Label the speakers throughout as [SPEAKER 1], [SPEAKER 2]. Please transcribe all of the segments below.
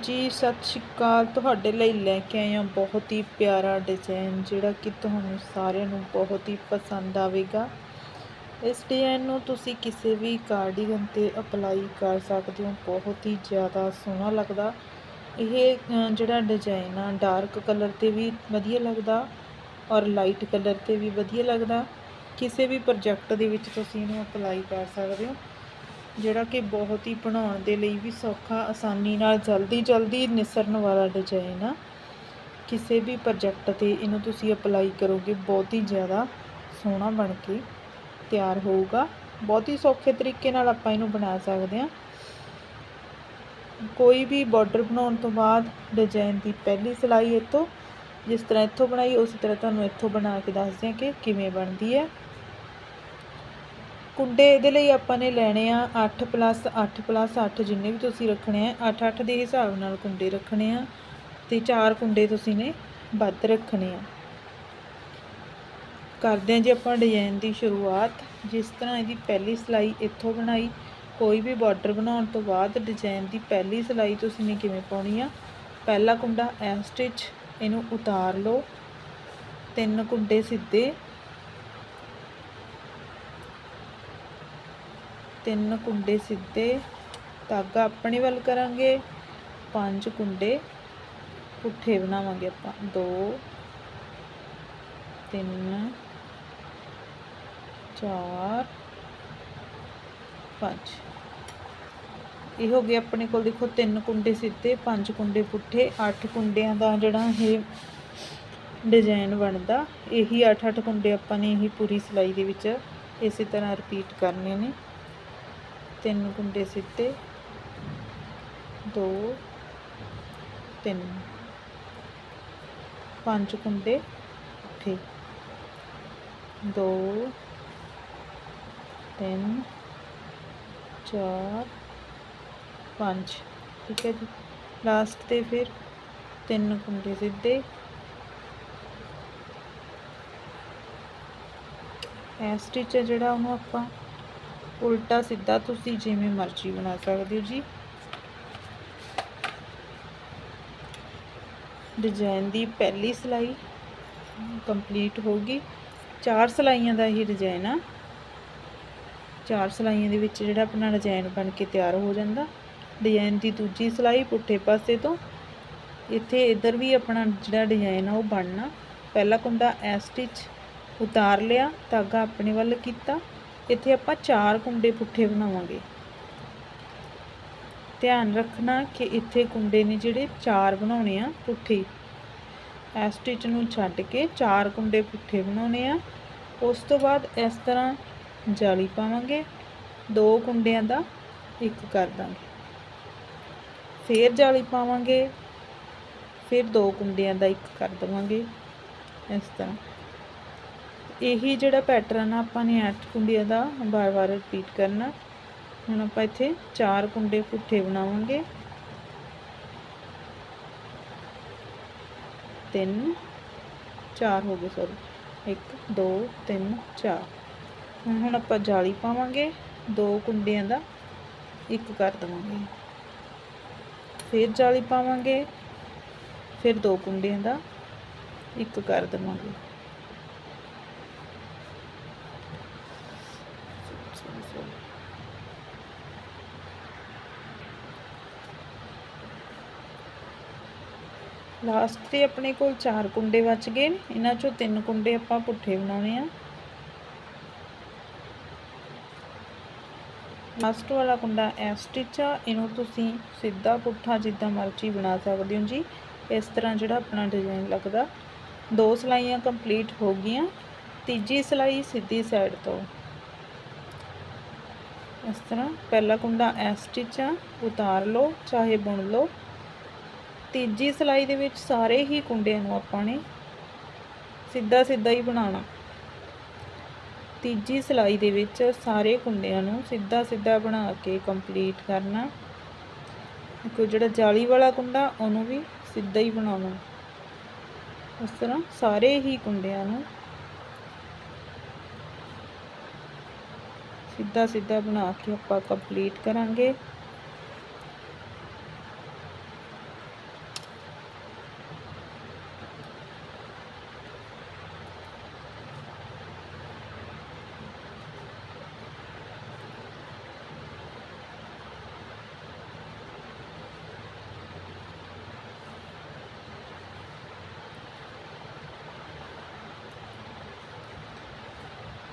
[SPEAKER 1] ਜੀ, ਸਤਿ ਸ਼੍ਰੀ ਅਕਾਲ। ਤੁਹਾਡੇ ਲਈ ਲੈ ਕੇ ਆਏ ਹਾਂ ਬਹੁਤ ਹੀ ਪਿਆਰਾ ਡਿਜ਼ਾਈਨ ਜਿਹੜਾ ਕਿ ਤੁਹਾਨੂੰ ਸਾਰਿਆਂ ਨੂੰ ਬਹੁਤ ਹੀ ਪਸੰਦ ਆਵੇਗਾ। ਇਸ ਡਿਜ਼ਾਈਨ ਨੂੰ ਤੁਸੀਂ ਕਿਸੇ ਵੀ ਕਾਰਡੀਗਨ ਤੇ ਅਪਲਾਈ ਕਰ ਸਕਦੇ ਹੋ। ਬਹੁਤ ਹੀ ਜ਼ਿਆਦਾ ਸੋਹਣਾ ਲੱਗਦਾ। ਇਹ ਜਿਹੜਾ ਡਿਜ਼ਾਈਨ ਆ ਡਾਰਕ ਕਲਰ ਤੇ ਵੀ ਵਧੀਆ ਲੱਗਦਾ ਔਰ ਲਾਈਟ ਕਲਰ ਤੇ ਵੀ ਵਧੀਆ ਲੱਗਦਾ। ਕਿਸੇ ਵੀ ਪ੍ਰੋਜੈਕਟ ਦੇ ਵਿੱਚ ਤੁਸੀਂ ਇਹਨੂੰ ਅਪਲਾਈ ਕਰ ਸਕਦੇ ਹੋ। ਜਿਹੜਾ ਕਿ ਬਹੁਤ ਹੀ ਬਣਾਉਣ ਦੇ ਲਈ ਵੀ ਸੌਖਾ, ਆਸਾਨੀ ਨਾਲ ਜਲਦੀ ਜਲਦੀ ਨਿਸਰਨ ਵਾਲਾ ਡਿਜ਼ਾਈਨ ਆ। ਕਿਸੇ ਵੀ ਪ੍ਰੋਜੈਕਟ ਤੇ ਇਹਨੂੰ ਤੁਸੀਂ ਅਪਲਾਈ ਕਰੋਗੇ, ਬਹੁਤ ਹੀ ਜ਼ਿਆਦਾ ਸੋਹਣਾ ਬਣ ਕੇ ਤਿਆਰ ਹੋਊਗਾ। ਬਹੁਤ ਹੀ ਸੌਖੇ ਤਰੀਕੇ ਨਾਲ ਆਪਾਂ ਇਹਨੂੰ ਬਣਾ ਸਕਦੇ ਹਾਂ ਕੋਈ ਵੀ ਬਾਰਡਰ ਬਣਾਉਣ ਤੋਂ ਬਾਅਦ ਡਿਜ਼ਾਈਨ ਦੀ ਪਹਿਲੀ ਸਿਲਾਈ ਇੱਥੋਂ, ਜਿਸ ਤਰ੍ਹਾਂ ਇੱਥੋਂ ਬਣਾਈ, ਉਸੇ ਤਰ੍ਹਾਂ ਤੁਹਾਨੂੰ ਇੱਥੋਂ ਬਣਾ ਕੇ ਦੱਸਦੇ ਹਾਂ ਕਿ ਕਿਵੇਂ ਬਣਦੀ ਹੈ। ਕੁੰਡੇ ਇਹਦੇ ਲਈ ਆਪਾਂ ਨੇ ਲੈਣੇ ਆ 8 ਪਲੱਸ 8 ਪਲੱਸ 8 ਜਿੰਨੇ ਵੀ ਤੁਸੀਂ ਰੱਖਣੇ ਆ 8 8 ਦੇ ਹਿਸਾਬ ਨਾਲ ਕੁੰਡੇ ਰੱਖਣੇ ਆ ਤੇ ਚਾਰ ਕੁੰਡੇ ਤੁਸੀਂ ਨੇ ਵੱਧ ਰੱਖਣੇ ਆ। ਕਰਦੇ ਹਾਂ ਜੀ ਆਪਾਂ ਡਿਜ਼ਾਈਨ ਦੀ ਸ਼ੁਰੂਆਤ। ਜਿਸ ਤਰ੍ਹਾਂ ਇਹਦੀ ਪਹਿਲੀ ਸਿਲਾਈ ਇੱਥੋਂ ਬਣਾਈ, ਕੋਈ ਵੀ ਬਾਰਡਰ ਬਣਾਉਣ ਤੋਂ ਬਾਅਦ ਡਿਜ਼ਾਈਨ ਦੀ ਪਹਿਲੀ ਸਿਲਾਈ ਤੁਸੀਂ ਨੇ ਕਿਵੇਂ ਪਾਉਣੀ ਆ, ਪਹਿਲਾ ਕੁੰਡਾ ਐ ਸਟਿਚ ਇਹਨੂੰ ਉਤਾਰ ਲਓ। ਤਿੰਨ ਕੁੰਡੇ ਸਿੱਧੇ ਤਿੰਨ ਕੁੰਡੇ ਸਿੱਧੇ ਧਾਗਾ ਆਪਣੇ ਵੱਲ ਕਰਾਂਗੇ। ਪੰਜ ਕੁੰਡੇ ਪੁੱਠੇ ਬਣਾਵਾਂਗੇ ਆਪਾਂ। 2 3 4 5 ਇਹ ਹੋ ਗਿਆ ਆਪਣੇ ਕੋਲ। ਦੇਖੋ, ਤਿੰਨ ਕੁੰਡੇ ਸਿੱਧੇ, ਪੰਜ ਕੁੰਡੇ ਪੁੱਠੇ, ਅੱਠ ਕੁੰਡਿਆਂ ਦਾ ਜਿਹੜਾ ਇਹ ਡਿਜ਼ਾਈਨ ਬਣਦਾ, ਇਹੀ 8-8 ਕੁੰਡੇ ਆਪਾਂ ਨੇ ਇਹੀ ਪੂਰੀ ਸਿਲਾਈ ਦੇ ਵਿੱਚ ਇਸੇ ਤਰ੍ਹਾਂ ਰਿਪੀਟ ਕਰਨੇ ਨੇ। ਤਿੰਨ ਕੁੰਡੇ ਸਿੱਧੇ ਦੋ, ਤਿੰਨ। ਪੰਜ ਕੁੰਡੇ ਪੁੱਠੇ ਦੋ, ਤਿੰਨ, ਚਾਰ, ਪੰਜ। ਠੀਕ ਹੈ ਜੀ। ਲਾਸਟ ਤੇ ਫਿਰ ਤਿੰਨ ਕੁੰਡੇ ਸਿੱਧੇ ਇਹ ਸਟਿਚ ਜਿਹੜਾ ਉਹਨੂੰ ਆਪਾਂ ਉਲਟਾ ਸਿੱਧਾ ਤੁਸੀਂ ਜਿਵੇਂ ਮਰਜ਼ੀ ਬਣਾ ਸਕਦੇ ਹੋ ਜੀ। ਡਿਜ਼ਾਈਨ ਦੀ ਪਹਿਲੀ ਸਿਲਾਈ ਕੰਪਲੀਟ ਹੋ ਗਈ। ਚਾਰ ਸਿਲਾਈਆਂ ਦਾ ਹੀ ਡਿਜ਼ਾਈਨ ਆ। ਚਾਰ ਸਿਲਾਈਆਂ ਦੇ ਵਿੱਚ ਜਿਹੜਾ ਆਪਣਾ ਡਿਜ਼ਾਈਨ ਬਣ ਕੇ ਤਿਆਰ ਹੋ ਜਾਂਦਾ। ਡਿਜ਼ਾਈਨ ਦੀ ਦੂਜੀ ਸਿਲਾਈ ਪੁੱਠੇ ਪਾਸੇ ਤੋਂ। ਇੱਥੇ ਇਧਰ ਵੀ ਆਪਣਾ ਜਿਹੜਾ ਡਿਜ਼ਾਈਨ ਆ ਉਹ ਬਣਨਾ। ਪਹਿਲਾ ਕੁੰਡਾ ਐ ਸਟਿਚ ਉਤਾਰ ਲਿਆ, ਧਾਗਾ ਆਪਣੇ ਵੱਲ ਕੀਤਾ। ਇੱਥੇ ਆਪਾਂ ਚਾਰ ਕੁੰਡੇ ਪੁੱਠੇ ਬਣਾਵਾਂਗੇ। ਧਿਆਨ ਰੱਖਣਾ ਕਿ ਇੱਥੇ ਕੁੰਡੇ ਨੇ ਜਿਹੜੇ ਚਾਰ ਬਣਾਉਣੇ ਆ ਪੁੱਠੇ। ਇਸ ਸਟਿਚ ਨੂੰ ਛੱਡ ਕੇ ਚਾਰ ਕੁੰਡੇ ਪੁੱਠੇ ਬਣਾਉਣੇ ਆ। ਉਸ ਤੋਂ ਬਾਅਦ ਇਸ ਤਰ੍ਹਾਂ ਜਾਲੀ ਪਾਵਾਂਗੇ। ਦੋ ਕੁੰਡਿਆਂ ਦਾ ਇੱਕ ਕਰ ਦਾਂਗੇ। ਫੇਰ ਜਾਲੀ ਪਾਵਾਂਗੇ। ਫਿਰ ਦੋ ਕੁੰਡਿਆਂ ਦਾ ਇੱਕ ਕਰ ਦਵਾਂਗੇ। ਇਸ ਤਰ੍ਹਾਂ। ਇਹੀ ਜਿਹੜਾ ਪੈਟਰਨ ਆ, ਆਪਾਂ ਨੇ 8 ਕੁੰਡੀਆਂ ਦਾ ਬਾਰ-ਬਾਰ ਰਿਪੀਟ ਕਰਨਾ। ਹੁਣ ਆਪਾਂ ਇੱਥੇ ਚਾਰ ਕੁੰਡੇ ਪੁੱਠੇ ਬਣਾਵਾਂਗੇ। ਤਿੰਨ, ਚਾਰ ਹੋ ਗਏ ਸੌਰੀ 1 2 3 4 ਹੁਣ ਹੁਣ ਆਪਾਂ ਜਾਲੀ ਪਾਵਾਂਗੇ, ਦੋ ਕੁੰਡਿਆਂ ਦਾ ਇੱਕ ਕਰ ਦਵਾਂਗੇ। ਫਿਰ ਜਾਲੀ ਪਾਵਾਂਗੇ, ਫਿਰ ਦੋ ਕੁੰਡਿਆਂ ਦਾ ਇੱਕ ਕਰ ਦਵਾਂਗੇ। ਲਾਸਟ ਤੇ ਆਪਣੇ ਕੋਲ ਚਾਰ ਕੁੰਡੇ ਬਚ ਗਏ ਨੇ। ਇਹਨਾਂ ਚੋਂ ਤਿੰਨ ਕੁੰਡੇ ਆਪਾਂ ਪੁੱਠੇ ਬਣਾਉਣੇ ਆ। ਲਾਸਟ ਵਾਲਾ ਕੁੰਡਾ ਐ ਸਟਿਚ ਆ। ਇਹਨੂੰ ਤੁਸੀਂ ਸਿੱਧਾ ਪੁੱਠਾ ਜਿੱਦਾਂ ਮਰਜ਼ੀ ਬਣਾ ਸਕਦੇ ਹੋ ਜੀ। ਇਸ ਤਰ੍ਹਾਂ ਜਿਹੜਾ ਆਪਣਾ ਡਿਜ਼ਾਈਨ ਲੱਗਦਾ। ਦੋ ਸਲਾਈਆਂ ਕੰਪਲੀਟ ਹੋ ਗਈਆਂ। ਤੀਜੀ ਸਲਾਈ ਸਿੱਧੀ ਸਾਈਡ ਤੋਂ। ਇਸ ਤਰ੍ਹਾਂ ਪਹਿਲਾ ਕੁੰਡਾ ਐ ਸਟਿਚ ਆ ਉਤਾਰ ਲਓ, ਚਾਹੇ ਬੁਣ ਲਓ। ਤੀਜੀ ਸਲਾਈ ਦੇ ਵਿੱਚ ਸਾਰੇ ਹੀ ਕੁੰਡਿਆਂ ਨੂੰ ਆਪਾਂ ਨੇ ਸਿੱਧਾ ਸਿੱਧਾ ਹੀ ਬਣਾਉਣਾ। ਤੀਜੀ ਸਲਾਈ ਦੇ ਵਿੱਚ ਸਾਰੇ ਕੁੰਡਿਆਂ ਨੂੰ ਸਿੱਧਾ ਸਿੱਧਾ ਬਣਾ ਕੇ ਕੰਪਲੀਟ ਕਰਨਾ। ਕੋਈ ਜਿਹੜਾ ਜਾਲੀ ਵਾਲਾ ਕੁੰਡਾ, ਉਹਨੂੰ ਵੀ ਸਿੱਧਾ ਹੀ ਬਣਾਉਣਾ। ਇਸ ਤਰ੍ਹਾਂ ਸਾਰੇ ਹੀ ਕੁੰਡਿਆਂ ਨੂੰ ਸਿੱਧਾ ਸਿੱਧਾ ਬਣਾ ਕੇ ਆਪਾਂ ਕੰਪਲੀਟ ਕਰਾਂਗੇ।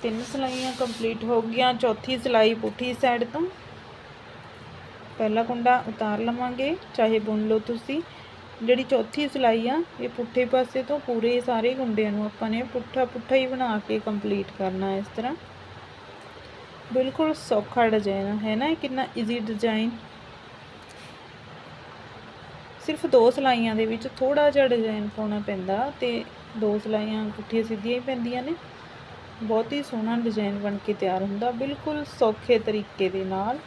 [SPEAKER 1] ਤਿੰਨ ਸਿਲਾਈਆਂ ਕੰਪਲੀਟ ਹੋ ਗਈਆਂ, ਚੌਥੀ ਸਿਲਾਈ ਪੁੱਠੀ ਸਾਈਡ ਤੋਂ। ਪਹਿਲਾ ਕੁੰਡਾ ਉਤਾਰ ਲਵਾਂਗੇ, ਚਾਹੇ ਬੁਣ ਲਓ ਤੁਸੀਂ। ਜਿਹੜੀ ਚੌਥੀ ਸਿਲਾਈ ਆ, ਇਹ ਪੁੱਠੇ ਪਾਸੇ ਤੋਂ ਪੂਰੇ ਸਾਰੇ ਕੁੰਡਿਆਂ ਨੂੰ ਆਪਾਂ ਨੇ ਪੁੱਠਾ ਪੁੱਠਾ ਹੀ ਬਣਾ ਕੇ ਕੰਪਲੀਟ ਕਰਨਾ ਇਸ ਤਰ੍ਹਾਂ। ਬਿਲਕੁਲ ਸੌਖਾ ਡਿਜ਼ਾਈਨ ਹੈ ਨਾ? ਕਿੰਨਾ ਈਜ਼ੀ ਡਿਜ਼ਾਈਨ ਸਿਰਫ ਦੋ ਸਿਲਾਈਆਂ ਦੇ ਵਿੱਚ ਥੋੜਾ ਜਿਹਾ ਡਿਜ਼ਾਈਨ ਪਾਉਣਾ ਪੈਂਦਾ ਤੇ ਦੋ ਸਿਲਾਈਆਂ ਪੁੱਠੀਆਂ ਸਿੱਧੀਆਂ ਹੀ ਪੈਂਦੀਆਂ ਨੇ। ਬਹੁਤ ਹੀ ਸੋਹਣਾ ਡਿਜ਼ਾਈਨ ਬਣ ਕੇ ਤਿਆਰ ਹੁੰਦਾ, ਬਿਲਕੁਲ ਸੌਖੇ ਤਰੀਕੇ ਦੇ ਨਾਲ।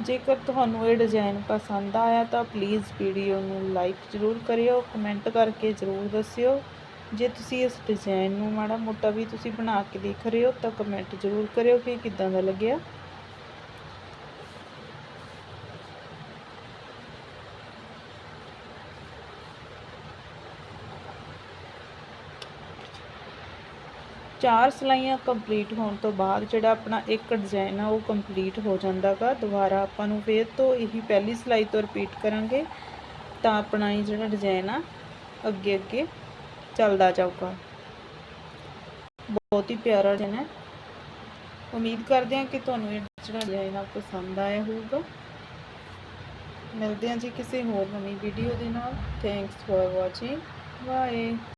[SPEAKER 1] ਜੇਕਰ ਤੁਹਾਨੂੰ ਇਹ ਡਿਜ਼ਾਈਨ ਪਸੰਦ ਆਇਆ ਤਾਂ ਪਲੀਜ਼ ਵੀਡੀਓ ਨੂੰ ਲਾਈਕ ਜ਼ਰੂਰ ਕਰਿਓ ਕਮੈਂਟ ਕਰਕੇ ਜ਼ਰੂਰ ਦੱਸਿਓ। ਜੇ ਤੁਸੀਂ ਇਸ ਡਿਜ਼ਾਈਨ ਨੂੰ ਮਾੜਾ ਮੋਟਾ ਵੀ ਤੁਸੀਂ ਬਣਾ ਕੇ ਦੇਖ ਰਹੇ ਹੋ ਤਾਂ ਕਮੈਂਟ ਜ਼ਰੂਰ ਕਰਿਓ ਕਿ ਕਿੱਦਾਂ ਦਾ ਲੱਗਿਆ। ਚਾਰ ਸਿਲਾਈਆਂ ਕੰਪਲੀਟ ਹੋਣ ਤੋਂ ਬਾਅਦ ਜਿਹੜਾ ਆਪਣਾ ਇੱਕ ਡਿਜ਼ਾਈਨ ਆ, ਉਹ ਕੰਪਲੀਟ ਹੋ ਜਾਂਦਾਗਾ। ਦੁਬਾਰਾ ਆਪਾਂ ਨੂੰ ਫੇਰ ਤੋਂ ਇਹੀ ਪਹਿਲੀ ਸਿਲਾਈ ਤੋਂ ਰਿਪੀਟ ਕਰਾਂਗੇ। ਤਾਂ ਆਪਣਾ ਇਹ ਜਿਹੜਾ ਡਿਜ਼ਾਈਨ ਆ ਅੱਗੇ ਅੱਗੇ ਚੱਲਦਾ ਜਾਊਗਾ। ਬਹੁਤ ਹੀ ਪਿਆਰਾ ਡਿਜ਼ਾਈਨ ਹੈ। ਉਮੀਦ ਕਰਦੇ ਹਾਂ ਕਿ ਤੁਹਾਨੂੰ ਇਹ ਜਿਹੜਾ ਡਿਜ਼ਾਈਨ ਆ ਪਸੰਦ ਆਇਆ ਹੋਊਗਾ। ਮਿਲਦੇ ਹਾਂ ਜੀ ਕਿਸੇ ਹੋਰ ਨਵੀਂ ਵੀਡੀਓ ਦੇ ਨਾਲ। Thanks for watching bye